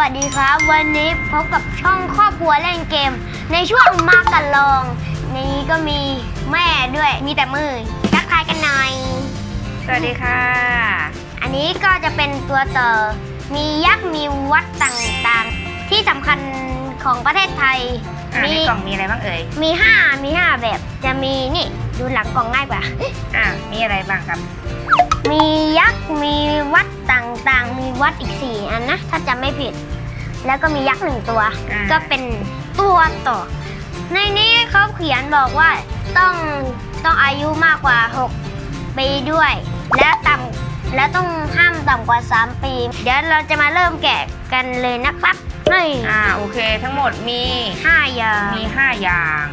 วัสดีครับ วันนี้พบกับช่องครอบครัวเล่นเกม ในช่วงมากันลอง ในนี้ก็มีแม่ด้วยมีแต่มือทักทายกันหน่อย สวัสดีค่ะ อันนี้ก็จะเป็นตัวต่อ มียักษ์มีวัดต่างๆ ที่สำคัญของประเทศไทย อ่ามีในกล่องมีอะไรบ้างเอ่ย มีห้ามีห้าแบบจะมีนี่ดูหลังกล่องง่ายกว่า อ่ามีอะไรบ้างครับ มียักษ์ มีวัดต่างๆ มีวัดอีกสี่อันนะ ถ้าจำไม่ผิด แล้วก็มียักษ์หนึ่งตัว อ่า ก็เป็นตัวต่อ ในนี้เขาเขียนบอกว่าต้องต้องอายุมากกว่า 6 ปีด้วย และต่ำและต้องห้ามต่ำกว่า 3 ปี เดี๋ยวเราจะมาเริ่มแกะกันเลยนะครับนี่อ่าโอเค ทั้งหมดมีห้าอย่างมี 5 อย่าง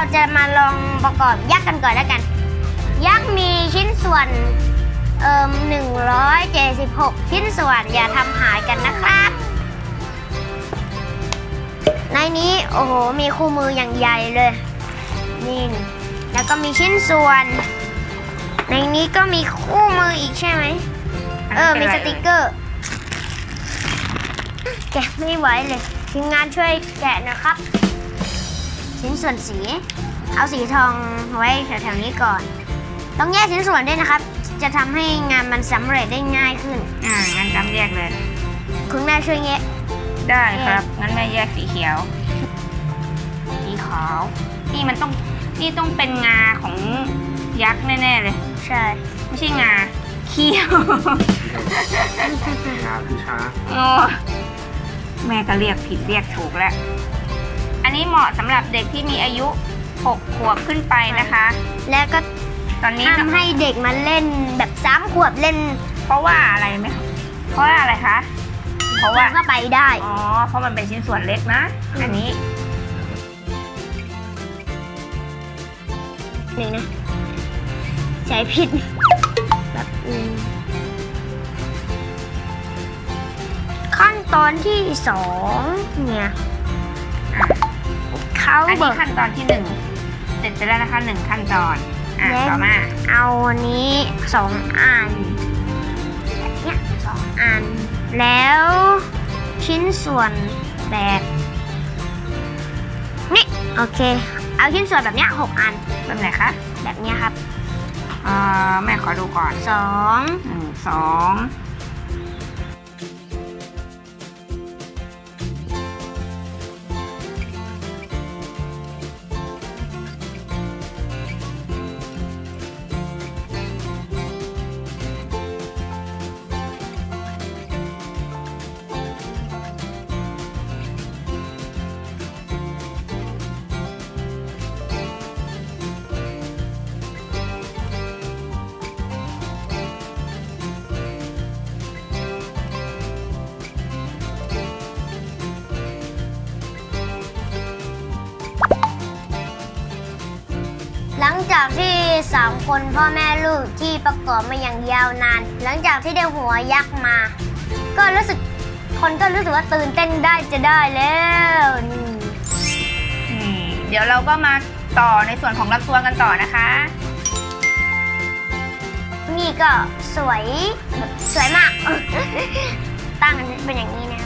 เดี๋ยวเราจะมาลองประกอบยักษ์กันก่อนแล้วกัน ยักษ์มีชิ้นส่วนเอ่ม176 ชิ้นส่วนอย่าทำหายกันนะครับ ในนี้โอ้โหมีคู่มืออย่างใหญ่เลยนี่แล้วก็มีชิ้นส่วน ในนี้ก็มีคู่มืออีกใช่ไหมเออมีสติกเกอร์ แกะไม่ไหวเลยทีมงานช่วยแกะนะครับ ชิ้นส่วนสี เอาสีทองไว้แถวๆนี้ก่อน ต้องแยกชิ้นส่วนด้วยนะครับ จะทำให้งานมันสำเร็จได้ง่ายขึ้น อ่างั้นจำแยกเลย คุณแม่ช่วยแยกได้ครับ งั้นแม่แยกสีเขียว สีขาว นี่มันต้องนี่ต้องเป็นงาของยักษ์แน่ๆเลย ใช่ ไม่ใช่งาเขี้ยวช้าคือช้าโอ้แม่ก็เรียกผิดเรียกถูกแล้วอั นนี้เหมาะสำหรับเด็กที่มีอายุ 6 ขวบขึ้นไปนะคะ แล้วก็ตอนนี้ทำให้เด็กมาเล่นแบบสามขวบเล่นเพราะว่าอะไรไหมคะเพราะว่าอะไรคะ เพราะว่า ก็ไปได้ อ๋อ เพราะมันเป็นชิ้นส่วนเล็กนะ อันนี้หนึ่งนะ ใช้ผิดแบบอืมขั้นตอนที่สองเนี่ยอะ เขาอันบนี้อกขั้นตอนที่หนึ่งเสร็จไปแล้วนะคะหนึ่งขั้นตอนอะแล้วต่อมาเอาอันนี้สองอันแบบเนี้ยสองอัน แล้วชิ้นส่วนแบบนี่โอเค เอาชิ้นส่วนแบบเนี้ยหกอันแบบไหนคะแบบเนี้ยครับอ่าแม่ขอดูก่อนสองหนึ่งสอง 3 คนพ่อแม่ลูกที่ประกอบมาอย่างยาวนาน หลังจากที่ได้หัวยักษ์มา ก็รู้สึกคนก็รู้สึกว่าตื่นเต้นได้จะได้แล้วนี่เดี๋ยวเราก็มาต่อในส่วนของลำตัวกันต่อนะคะ นี่ก็สวยสวยมาก ตั้งเป็นอย่างนี้นะ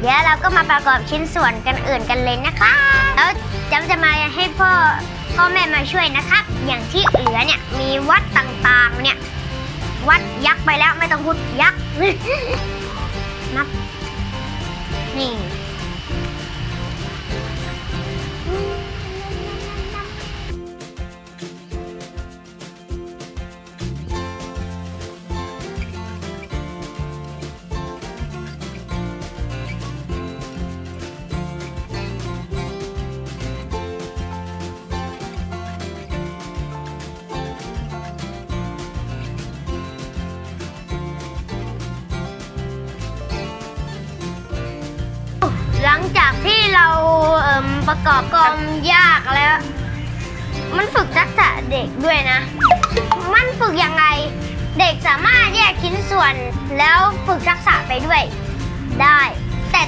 เดี๋ยวเราก็มาประกอบชิ้นส่วนกันอื่นกันเลยนะคะ แล้วจำจะมา พ่อแม่มาช่วยนะครับ อย่างที่เหลือเนี่ยมีวัดต่างๆเนี่ยวัดยักษ์ไปแล้วไม่ต้องพูดยักษ์นับนี่ ประกอบกองยากแล้ว มันฝึกทักษะเด็กด้วยนะ มันฝึกยังไง เด็กสามารถแยกชิ้นส่วนแล้วฝึกทักษะไปด้วย ได้ แต่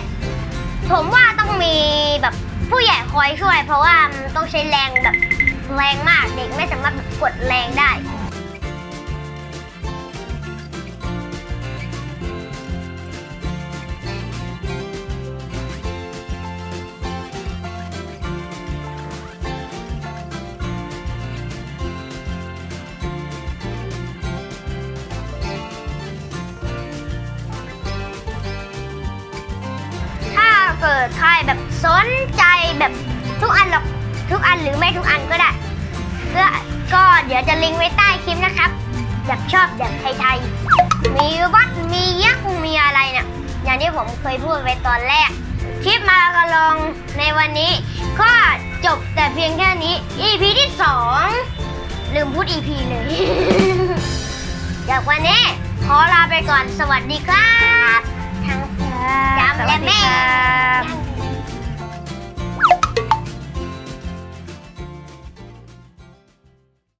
ผมว่าต้องมีแบบผู้ใหญ่คอยช่วย เพราะว่ามันต้องใช้แรงแบบแรงมากเด็กไม่สามารถแบบกดแรงได้ เกิดใครแบบสนใจแบบทุกอันหรอกทุกอันหรือไม่ทุกอันก็ได้ก็ก็เดี๋ยวจะลิงก์ไว้ใต้คลิปนะครับแบบชอบแบบไทยๆมีวัดมียักษ์มีอะไรเนี่ยอย่างที่ผมเคยพูดไว้ตอนแรก คลิปมากระลองในวันนี้ ก็จบแต่เพียงแค่นี้ EP ที่ 2 ลืมพูด EP เลยจากวันนี้ขอลาไปก่อนสวัสดีครับ จำสวัสดีค่ะ